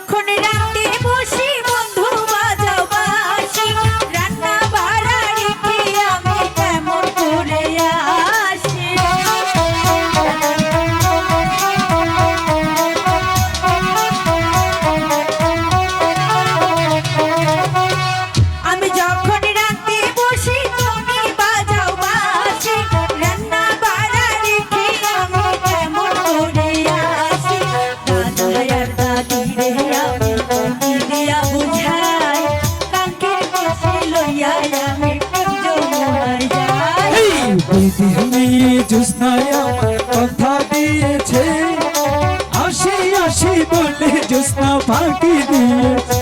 যখন রাতে বসি এই বিদিনী জুসনায় আমার কথা দিয়েছে। আসি আসি বলে জুসনা ফাঁকি দিয়েছে।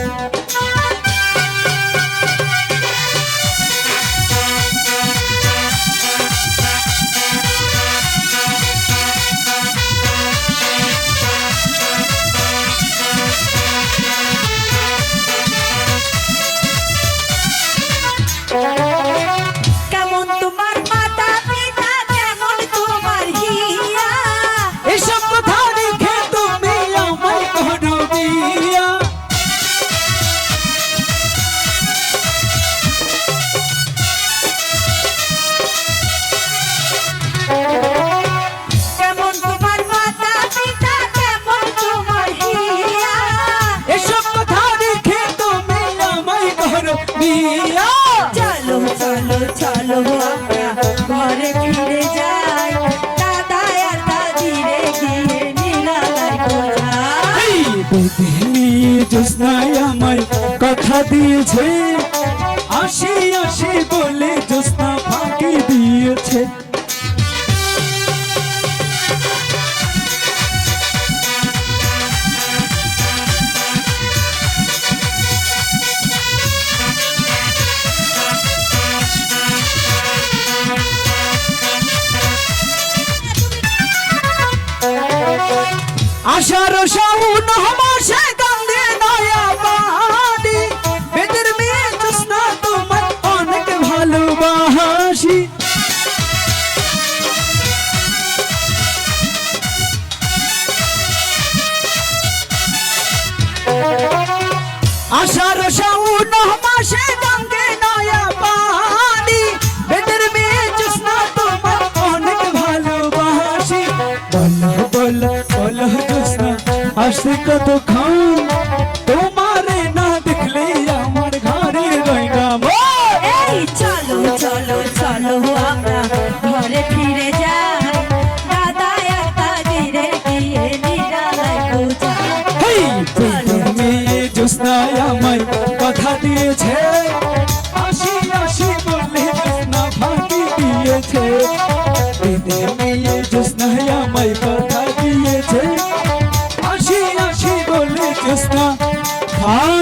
বিয়া চলো চলো চলো আমরা ঘরে ফিরে যাই। দাদা আর দাদি রে গিয়ে নিরালাই এই বিদিনী জুসনায় আমায় কথা দিয়েছে। আসি আসি বলে জুসনা ফাঁকি দিয়েছে। আশার শাউন মাসে কান্দে নয়া বাড়ি বেদের মেয়ে জুসনা তোমার অনেক ভালোবাসি। আশার শাউন মাসে কান্দে আসতে কতক্ষণ? তোমারে না দেখলে আমার ঘরে এই চলো চলো চলো আমরা ঘরে ফিরে যাই। দাদা আর দাদি রে গিয়ে হেই মেয়ে জুসনায় আমায় কথা দিয়েছে। আসি আসি বলে জুসনা ফাঁকি দিয়েছে। Ah!